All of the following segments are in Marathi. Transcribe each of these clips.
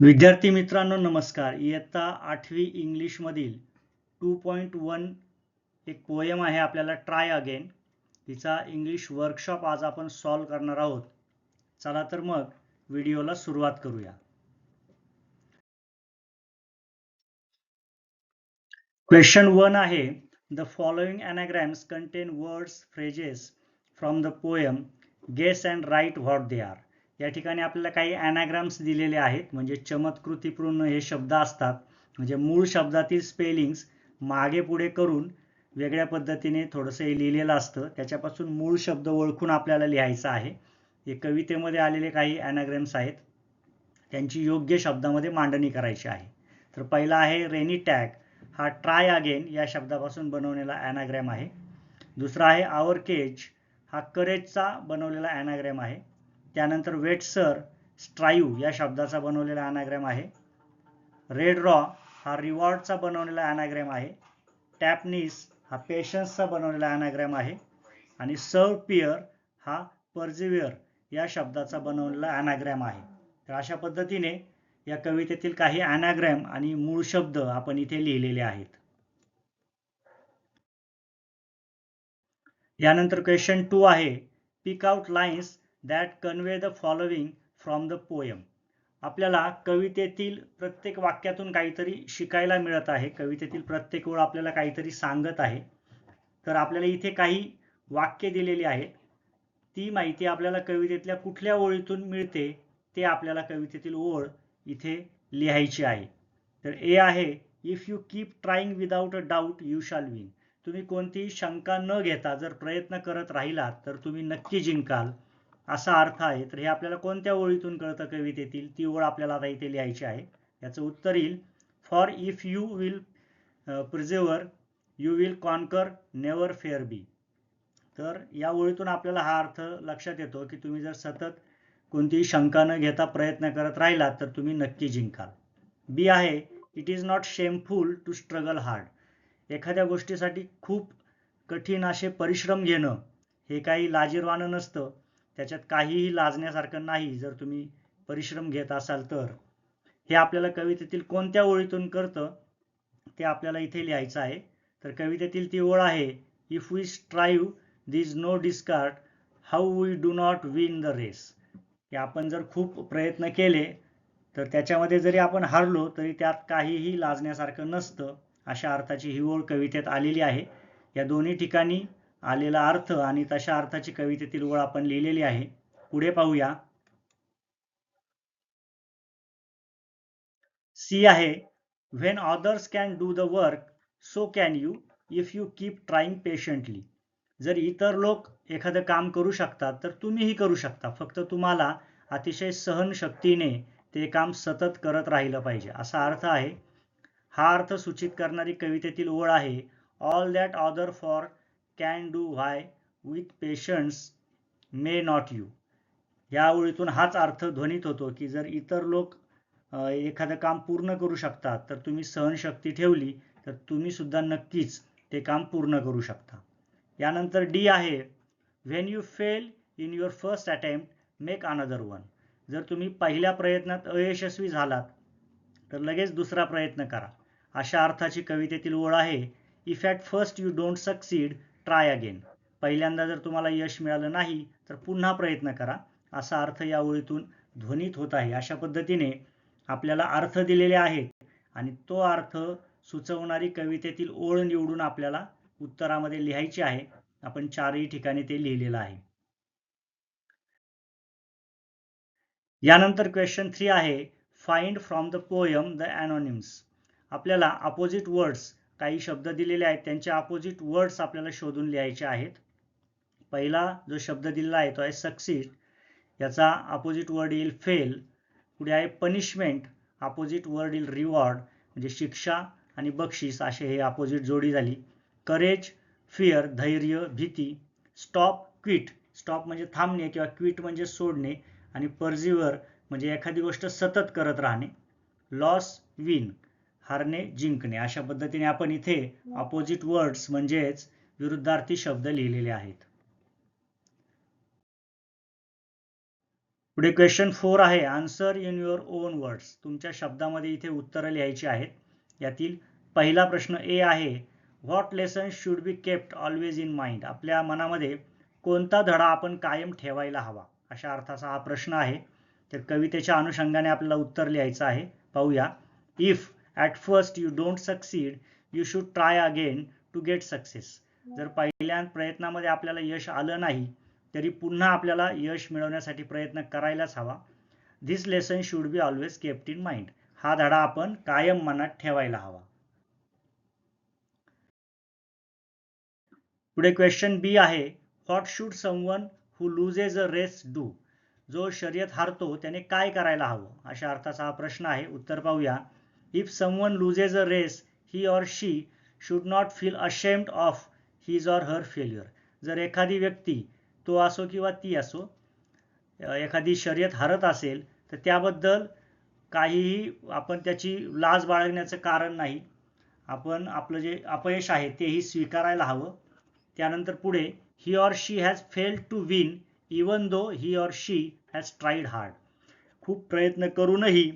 विद्यार्थी मित्रांनो नमस्कार. इयत्ता आठवी इंग्लिशमधील टू पॉईंट वन एक पोयम आहे आपल्याला ट्राय अगेन तिचा इंग्लिश वर्कशॉप आज आपण सॉल्व करणार आहोत. चला तर मग व्हिडिओला सुरुवात करूया. क्वेश्चन वन आहे the following anagrams contain words phrases from the poem guess and write what they are या ठिकाणी आपल्याला काही अनाग्राम्स दिलेले आहेत. म्हणजे चमत्कृतीपूर्ण हे शब्द असतात. म्हणजे मूळ शब्दातील स्पेलिंग्स मागे पुढे करून वेगळ्या पद्धतीने थोडंसं हे लिहिलेलं असतं. त्याच्यापासून मूळ शब्द ओळखून आपल्याला लिहायचं आहे. हे कवितेमध्ये आलेले काही अनाग्राम्स आहेत. त्यांची योग्य शब्दामध्ये मांडणी करायची आहे. तर पहिला आहे रेनी टॅग हा ट्राय अगेन या शब्दापासून बनवलेला ॲनाग्रॅम आहे. दुसरा आहे आवर केज हा करेजचा बनवलेला ॲनाग्रॅम आहे. त्यानंतर वेटसर स्ट्राईव्ह या शब्दाचा बनवलेला अनाग्रॅम आहे. रेड रॉ हा रिवॉर्डचा बनवलेला अनाग्रॅम आहे. टॅपनीस हा पेशन्सचा बनवलेला अनाग्रॅम आहे. आणि सर्व पियर हा परजिवियर या शब्दाचा बनवलेला अनाग्रॅम आहे. तर अशा पद्धतीने या कवितेतील काही अनाग्रॅम आणि मूळ शब्द आपण इथे लिहिलेले आहेत. यानंतर क्वेश्चन टू आहे. Pick out lines that convey the following from the poem आपल्याला कवितेतील प्रत्येक वाक्यातून काहीतरी शिकायला मिळत आहे. कवितेतील प्रत्येक ओळ आपल्याला काहीतरी सांगत आहे. तर आपल्याला इथे काही वाक्य दिलेली आहेत ती माहिती आपल्याला कवितेतल्या कुठल्या ओळीतून मिळते ते आपल्याला कवितेतील ओळ इथे लिहायची आहे. तर ए आहे if you keep trying without a doubt you shall win तुम्ही कोणतीही शंका न घेता जर प्रयत्न करत राहिलात तर तुम्ही नक्की जिंकाल. असा अर्थ आहे. तर हे आपल्याला कोणत्या ओळीतून कळतं कवितेतील? ती ओळ आपल्याला आता इथे लिहायची आहे. याचं उत्तर येईल. For if you will persevere you will conquer never fear B तर या ओळीतून आपल्याला हा अर्थ लक्षात येतो की तुम्ही जर सतत कोणतीही शंका न घेता प्रयत्न करत राहिलात तर तुम्ही नक्की जिंकाल. बी आहे it is not shameful to struggle hard एखाद्या गोष्टीसाठी खूप कठीण असे परिश्रम घेणं हे काही लाजीरवाणं नसतं. त्याच्यात काहीही लाजण्यासारखं नाही जर तुम्ही परिश्रम घेत असाल तर. हे आपल्याला कवितेतील कोणत्या ओळीतून करतं ते आपल्याला इथे लिहायचं आहे. तर कवितेतील ती ओळ आहे if we strive these no discard how we do not win the race की आपण जर खूप प्रयत्न केले तर त्याच्यामध्ये जरी आपण हारलो तरी त्यात काहीही लाजण्यासारखं नसतं अशा अर्थाची ही ओळ कवितेत आलेली आहे. या दोन्ही ठिकाणी आलेला अर्थ आणि तशा अर्थाची कवितेतील ओळ आपण लिहिलेली आहे. पुढे पाहूया. सी आहे when others can do the work so can you if you keep trying patiently जर इतर लोक एखादं काम करू शकतात तर तुम्हीही करू शकता. फक्त तुम्हाला अतिशय सहनशक्तीने ते काम सतत करत राहिलं पाहिजे. असा अर्थ आहे. हा अर्थ सूचित करणारी कवितेतील ओळ आहे. All that other for can do why with patience may not you या ओळीतून हाच अर्थ ध्वनित होतो की जर इतर लोक एखादं काम पूर्ण करू शकतात तर तुम्ही सहनशक्ती ठेवली तर तुम्ही सुद्धा नक्कीच ते काम पूर्ण करू शकता. यानंतर डी आहे when you fail in your first attempt make another one जर तुम्ही पहिल्या प्रयत्नात अयशस्वी झालात तर लगेच दुसरा प्रयत्न करा. अशा अर्थाची कवितेतील ओळ आहे if at first you don't succeed try again पहिल्यांदा जर तुम्हाला यश मिळालं नाही तर पुन्हा प्रयत्न करा. असा अर्थ या ओळीतून ध्वनित होत आहे. अशा पद्धतीने आपल्याला अर्थ दिलेले आहेत आणि तो अर्थ सुचवणारी कवितेतील ओळ निवडून आपल्याला उत्तरामध्ये लिहायची आहे. आपण चारही ठिकाणी ते लिहिलेलं आहे. यानंतर क्वेश्चन थ्री आहे. Find from the poem the antonyms आपल्याला अपोजिट वर्ड्स काही शब्द दिलेले आहेत. त्यांचे अपोजिट वर्ड्स आपल्याला शोधून लिहायचे आहेत. पहिला जो शब्द दिलेला आहे तो आहे सक्सीड याचा अपोजिट वर्ड येईल फेल पुढे आहे पनिशमेंट अपोजिट वर्ड येईल रिवॉर्ड म्हणजे शिक्षा आणि बक्षीस असे हे अपोजिट जोडी झाली. करेज फिअर धैर्य भीती. स्टॉप क्विट स्टॉप म्हणजे थांबणे किंवा क्विट म्हणजे सोडणे आणि पर्झिवर म्हणजे एखादी गोष्ट सतत करत राहणे. लॉस विन हारणे जिंकणे. अशा पद्धतीने आपण इथे अपोजिट वर्ड्स म्हणजेच विरुद्धार्थी शब्द लिहिलेले आहेत. पुढे क्वेश्चन फोर आहे. Answer in your own words तुमच्या शब्दामध्ये इथे उत्तरं लिहायची आहेत. यातील पहिला प्रश्न ए आहे. What lesson should be kept always in mind आपल्या मनामध्ये कोणता धडा आपण कायम ठेवायला हवा? अशा अर्थाचा हा प्रश्न आहे. तर कवितेच्या अनुषंगाने आपल्याला उत्तर लिहायचं आहे. पाहूया. If at first you don't succeed you should try again to get success जर पहिल्या प्रयत्नामध्ये आपल्याला यश आलं नाही तरी पुन्हा आपल्याला यश मिळवण्यासाठी प्रयत्न करायलाच हवा. This lesson should be always kept in mind हा धडा आपण कायम मनात ठेवायला हवा. पुढे क्वेश्चन बी आहे what should someone who loses a race do जो शर्यत हारतो त्याने काय करायला हवं? अशा अर्थाचा हा प्रश्न आहे. उत्तर पाहूया. If someone loses a race he or she should not feel ashamed of his or her failure जर एखादी व्यक्ती तो असो किंवा ती असो एखादी शर्यत हरत असेल तर त्याबद्दल काहीही आपण त्याची लाज बाळगण्याचं कारण नाही. आपण आपलं जे अपयश आहे तेही स्वीकारायला हवं. त्यानंतर पुढे he or she has fail to win even though he or she has tried hard खूप प्रयत्न करूनही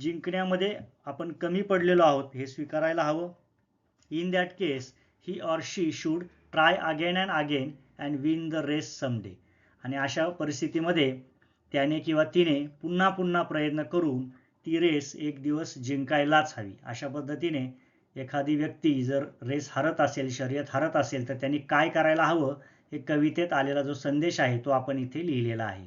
जिंकण्यामध्ये आपण कमी पडलेलो आहोत हे स्वीकारायला हवं. In that case he or she should try again and again and win the race someday आणि अशा परिस्थितीमध्ये त्याने किंवा तिने पुन्हा पुन्हा प्रयत्न करून ती रेस एक दिवस जिंकायलाच हवी. अशा पद्धतीने एखादी व्यक्ती जर रेस हरत असेल शर्यत हरत असेल तर त्यांनी काय करायला हवं हे कवितेत आलेला जो संदेश आहे तो आपण इथे लिहिलेला आहे.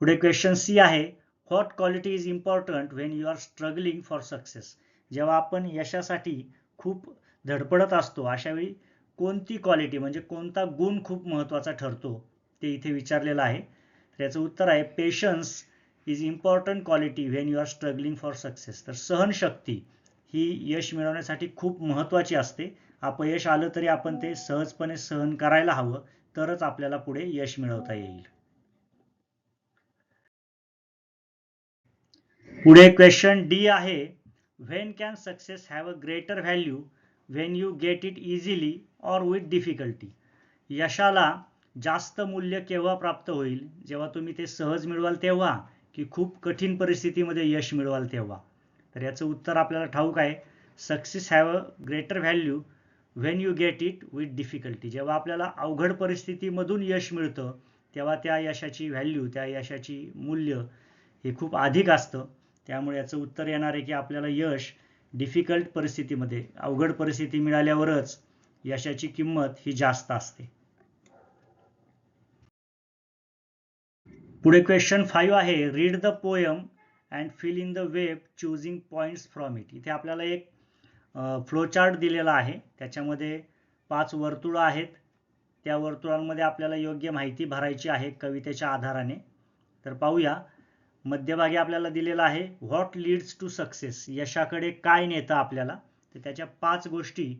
पुढे क्वेश्चन सी आहे. What quality is important when you are struggling for success जेव्हा आपण यशासाठी खूप धडपडत असतो अशावेळी कोणती क्वालिटी म्हणजे कोणता गुण खूप महत्त्वाचा ठरतो ते इथे विचारलेलं आहे. त्याचं उत्तर आहे patience is important quality when you are struggling for success तर सहनशक्ती ही यश मिळवण्यासाठी खूप महत्त्वाची असते. अपयश आलं तरी आपण ते सहजपणे सहन करायला हवं तरच आपल्याला पुढे यश मिळवता येईल. पुढे क्वेश्चन डी आहे. When can success have a greater value when you get it easily or with difficulty यशाला जास्त मूल्य केव्हा प्राप्त होईल? जेव्हा तुम्ही ते सहज मिळवाल तेव्हा की खूप कठीण परिस्थितीमध्ये यश मिळवाल तेव्हा? तर याचं उत्तर आपल्याला ठाऊक आहे. Success have a greater value when you get it with difficulty जेव्हा आपल्याला अवघड परिस्थितीमधून यश मिळतं तेव्हा त्या यशाची व्हॅल्यू त्या यशाची मूल्य हे खूप अधिक असतं. त्यामुळे याचं उत्तर येणार आहे की आपल्याला यश डिफिकल्ट परिस्थितीमध्ये अवघड परिस्थिती मिळाल्यावरच यशाची किंमत ही जास्त असते. पुढे क्वेश्चन फाईव्ह आहे. Read the poem and fill in the web choosing points from it इथे आपल्याला एक फ्लोचार्ट दिलेला आहे. त्याच्यामध्ये पाच वर्तुळं आहेत. त्या वर्तुळांमध्ये आपल्याला योग्य माहिती भरायची आहे कवितेच्या आधाराने. तर पाहूया. मध्यभागी आपल्याला दिलेला आहे व्हॉट लीड्स टू सक्सेस यशाकडे काय नेतं आपल्याला? तर त्याच्या पाच गोष्टी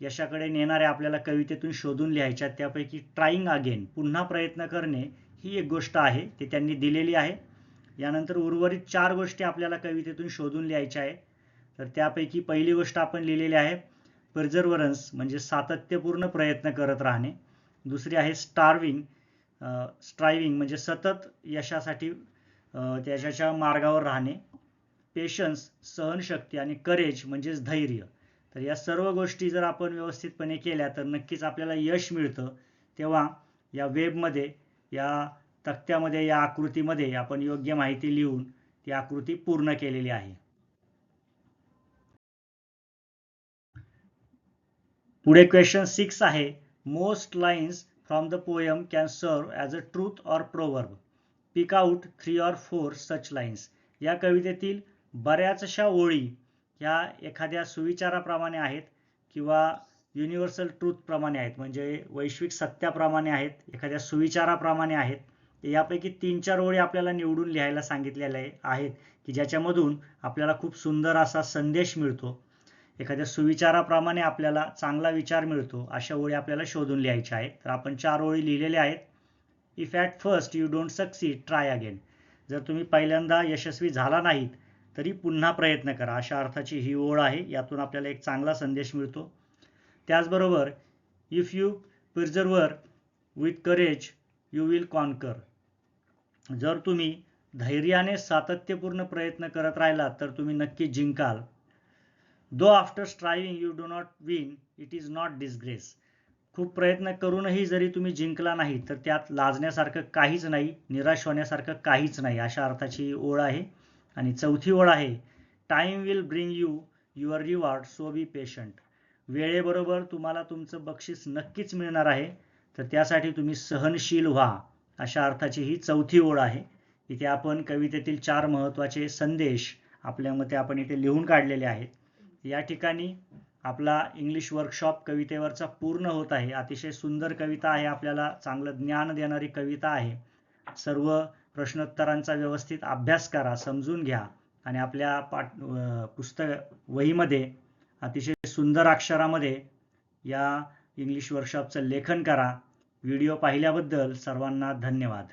यशाकडे नेणाऱ्या आपल्याला कवितेतून शोधून लिहायच्या. त्यापैकी ट्राईंग अगेन पुन्हा प्रयत्न करणे ही एक गोष्ट आहे ती त्यांनी दिलेली आहे. यानंतर उर्वरित चार गोष्टी आपल्याला कवितेतून शोधून लिहायच्या आहे तर त्यापैकी पहिली गोष्ट आपण लिहिलेली आहे पर्झर्वरन्स म्हणजे सातत्यपूर्ण प्रयत्न करत राहणे. दुसरी आहे स्टार्विंग स्ट्रायविंग म्हणजे सतत यशासाठी त्याच्या मार्गावर राहणे पेशन्स सहनशक्ती आणि करेज म्हणजेच धैर्य. तर या सर्व गोष्टी जर आपण व्यवस्थितपणे केल्या तर नक्कीच आपल्याला यश मिळतं. तेव्हा या वेबमध्ये या तक्त्यामध्ये या आकृतीमध्ये आपण योग्य माहिती लिहून ती आकृती पूर्ण केलेली आहे. पुढे क्वेश्चन सिक्स आहे. Most lines from the poem can serve as a truth or proverb pick out three or four such lines या कवितेतील बऱ्याचशा ओळी ह्या एखाद्या सुविचाराप्रमाणे आहेत किंवा युनिव्हर्सल ट्रूथप्रमाणे आहेत. म्हणजे वैश्विक सत्याप्रमाणे आहेत एखाद्या सुविचाराप्रमाणे आहेत. यापैकी तीन चार ओळी आपल्याला निवडून लिहायला सांगितलेल्या आहेत की ज्याच्यामधून आपल्याला खूप सुंदर असा संदेश मिळतो. एखाद्या सुविचाराप्रमाणे आपल्याला चांगला विचार मिळतो अशा ओळी आपल्याला शोधून लिहायच्या आहेत. तर आपण चार ओळी लिहिलेल्या आहेत. If at first you don't succeed try again जर तुम्ही पहिल्यांदा यशस्वी झाला नाहीत तरी पुन्हा प्रयत्न करा. अशा अर्थाची ही ओळ आहे. यातून आपल्याला एक चांगला संदेश मिळतो. त्याचबरोबर if you persevere with courage you will conquer जर तुम्ही धैर्याने सातत्यपूर्ण प्रयत्न करत राहिलात तर तुम्ही नक्की जिंकाल. Though after striving you do not win it is not disgrace खूप प्रयत्न करूनही जरी तुम्ही जिंकला नाही तर त्यात लाजण्यासारखं काहीच नाही निराश होण्यासारखं काहीच नाही अशा अर्थाची ओळ आहे. आणि चौथी ओळ आहे time will bring you your reward so be patient वेळेबरोबर तुम्हाला तुमचं बक्षीस नक्कीच मिळणार आहे तर त्यासाठी तुम्ही सहनशील व्हा अशा अर्थाची ही चौथी ओळ आहे. इथे आपण कवितेतील चार महत्त्वाचे संदेश आपल्या मते आपण इथे लिहून काढलेले आहेत. या ठिकाणी आपला इंग्लिश वर्कशॉप कवितेवरचा पूर्ण होत आहे. अतिशय सुंदर कविता आहे. आपल्याला चांगलं ज्ञान देणारी कविता आहे. सर्व प्रश्नोत्तरांचा व्यवस्थित अभ्यास करा समजून घ्या आणि आपल्या पाठ पुस्तक वहीमध्ये अतिशय सुंदर अक्षरामध्ये या इंग्लिश वर्कशॉपचं लेखन करा. व्हिडिओ पाहिल्याबद्दल सर्वांना धन्यवाद.